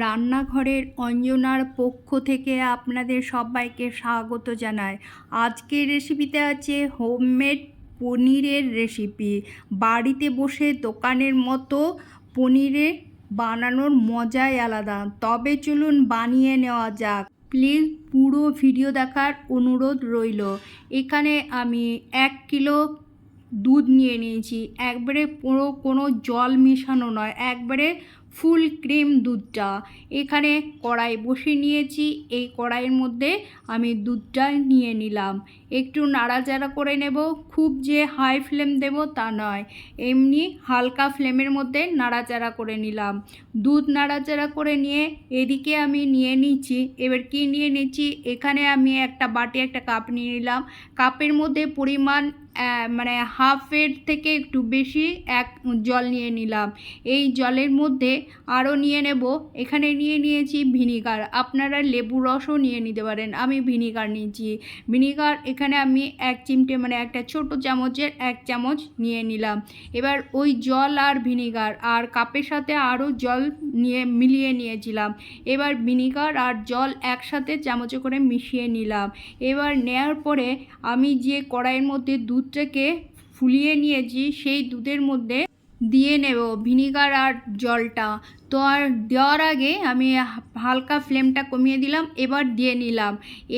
রান্নাঘরের অঞ্জনার পক্ষ থেকে আপনাদের সবাইকে স্বাগত জানায় আজকের রেসিপিতে আছে হোমমেড পনিরের রেসিপি। বাড়িতে বসে দোকানের মতো পনিরে বানানোর মজাই আলাদা। তবে চলুন বানিয়ে নেওয়া যাক। প্লিজ, পুরো ভিডিও দেখার অনুরোধ রইল। এখানে আমি এক কিলো দুধ নিয়ে নিয়েছি। একবারে পুরো কোনো জল মেশানো নয়। একবারে ফুল ক্রিম দুধটা। এখানে কড়াই বসিয়ে নিয়েছি। এই কড়াইয়ের মধ্যে আমি দুধটা নিয়ে নিলাম। একটু নাড়াচাড়া করে নেব। খুব যে হাই ফ্লেম দেব তা নয়। এমনি হালকা ফ্লেমের মধ্যে নাড়াচাড়া করে নিলাম। দুধ নাড়াচাড়া করে নিয়ে এদিকে আমি নিয়ে নিচ্ছি। এবার কি নিয়ে নিচ্ছি? এখানে আমি একটা বাটি, একটা কাপ নিয়ে নিলাম। কাপের মধ্যে পরিমাণ মানে হাফের থেকে একটু বেশি এক জল নিয়ে নিলাম। এই জলের মধ্যে আরও নিয়ে নেব। এখানে নিয়ে নিয়েছি ভিনিগার। আপনারা লেবু রসও নিয়ে নিতে পারেন। আমি ভিনিগার নিয়েছি। ভিনিগার এখানে আমি এক চিমটে মানে একটা ছোট চামচের এক চামচ নিয়ে নিলাম। এবার ওই জল আর ভিনিগার আর কাপের সাথে আরও জল নিয়ে মিলিয়ে নিয়েছিলাম। এবার ভিনিগার আর জল একসাথে চামচে করে মিশিয়ে নিলাম। এবার নেওয়ার পরে আমি যে কড়াইয়ের মধ্যে দুধটাকে ফুলিয়ে নিয়েছি সেই দুধের মধ্যে দিয়ে নেব ভিনিগার আর জলটা। তো আর দেওয়ার আগে আমি হালকা ফ্লেমটা কমিয়ে দিলাম, এবার দিয়ে নিলাম।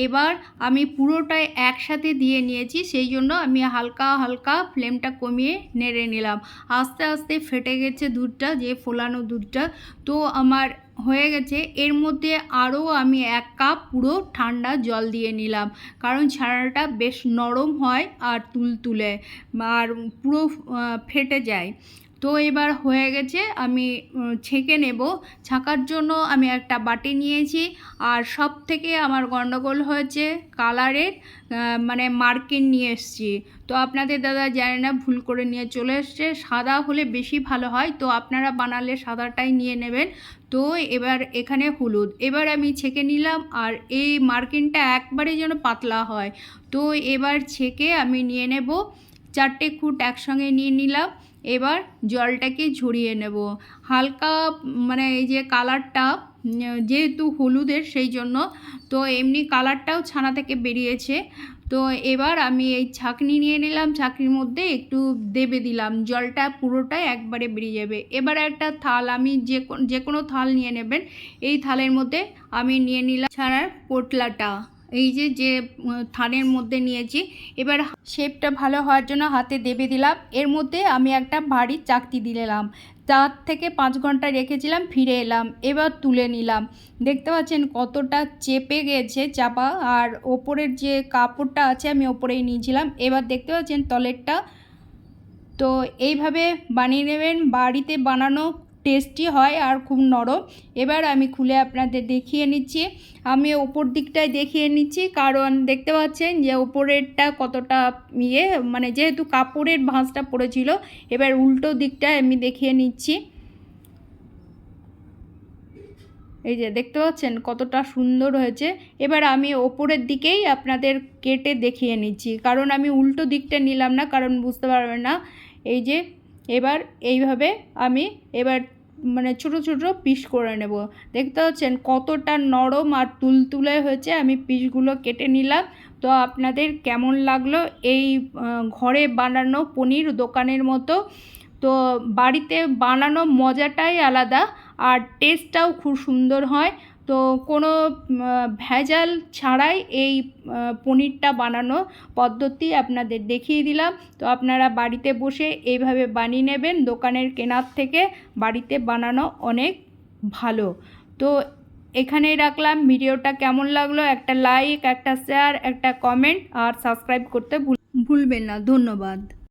এবার আমি পুরোটাই একসাথে দিয়ে নিয়েছি, সেই জন্য আমি হালকা হালকা ফ্লেমটা কমিয়ে নেড়ে নিলাম। আস্তে আস্তে ফেটে গেছে দুধটা, যে ফোলানো দুধটা। তো আমার হয়ে গেছে। এর মধ্যে আরও আমি এক কাপ পুরো ঠান্ডা জল দিয়ে নিলাম, কারণ ছানাটা বেশ নরম হয় আর তুলতুলে, আর পুরো ফেটে যায়। তো এবার হয়ে গেছে, আমি ছেঁকে নেব। ছাঁকার জন্য আমি একটা বাটি নিয়েছি আর সব থেকে আমার গন্ডগোল হয়েছে কালারের মানে মার্কিন নিয়ে এসেছি। তো আপনাদের দাদা জানে না, ভুল করে নিয়ে চলে এসছে। সাদা হলে বেশি ভালো হয়, তো আপনারা বানালে সাদাটাই নিয়ে নেবেন। তো এবার এখানে হলুদ। এবার আমি ছেঁকে নিলাম আর এই মার্কিনটা একবারে যেন পাতলা হয়। তো এবার ছেঁকে আমি নিয়ে নেব। চারটে খুঁট একসঙ্গে নিয়ে নিলাম। এবার জলটাকে ঝরিয়ে নেব। হালকা মানে এই যে কালারটা যেহেতু হলুদের সেই জন্য, তো এমনি কালারটাও ছানা থেকে বেরিয়েছে। তো এবার আমি এই ছাঁকনি নিয়ে নিলাম, ছাঁকনির মধ্যে একটু দেবে দিলাম। জলটা পুরোটাই একবারে বেরিয়ে যাবে। এবার একটা থাল, আমি যে যে কোনো থাল নিয়ে নেবেন। এই থালের মধ্যে আমি নিয়ে নিলাম ছানার পোটলাটা। এই যে যে থানের মধ্যে নিয়েছি। এবার শেপটা ভালো হওয়ার জন্য হাতে দেবে দিলাম। এর মধ্যে আমি একটা ভারী চাকতি দিলাম চার থেকে পাঁচ ঘণ্টা রেখেছিলাম, ফিরে এলাম, এবার তুলে নিলাম। দেখতে পাচ্ছেন কতটা চেপে গেছে চাপা। আর ওপরের যে কাপড়টা আছে, আমি ওপরেই নিয়েছিলাম। এবার দেখতে পাচ্ছেন তলেরটা। তো এইভাবে বানিয়ে নেবেন, বাড়িতে বানানো টেস্টি হয় আর খুব নরম। এবার আমি খুলে আপনাদের দেখিয়ে নিচ্ছি। আমি ওপর দিকটায় দেখিয়ে নিচ্ছি, কারণ দেখতে পাচ্ছেন যে ওপরেরটা কতটা ইয়ে মানে যেহেতু কাপড়ের ভাঁজটা পড়েছিল, এবার উল্টো দিকটায় আমি দেখিয়ে নিচ্ছি। এই যে দেখতে পাচ্ছেন কতটা সুন্দর হয়েছে। এবার আমি ওপরের দিকেই আপনাদের কেটে দেখিয়ে নিচ্ছি, কারণ আমি উল্টো দিকটা নিলাম না, কারণ বুঝতে পারবেন না। এই যে এবার এইভাবে আমি এবার মানে ছোটো ছোটো পিস করে নেব। দেখতে পাচ্ছেন কতটা নরম আর তুলতুলে হয়েছে। আমি পিসগুলো কেটে নিলাম। তো আপনাদের কেমন লাগল এই ঘরে বানানো পনির দোকানের মতো? তো বাড়িতে বানানো মজাটাই আলাদা। আর টেস্টটাও খুব সুন্দর হয়। তো কোনো ভেজাল ছাড়াই এই পনিরটা বানানো পদ্ধতি আপনাদের দেখিয়ে দিলাম। তো আপনারা বাড়িতে বসে এইভাবে বানিয়ে নেবেন। দোকানের কেনার থেকে বাড়িতে বানানো অনেক ভালো। তো এখানেই রাখলাম। ভিডিওটা কেমন লাগল? একটা লাইক একটা শেয়ার একটা কমেন্ট আর সাবস্ক্রাইব করতে ভুল ভুলবেন না। ধন্যবাদ।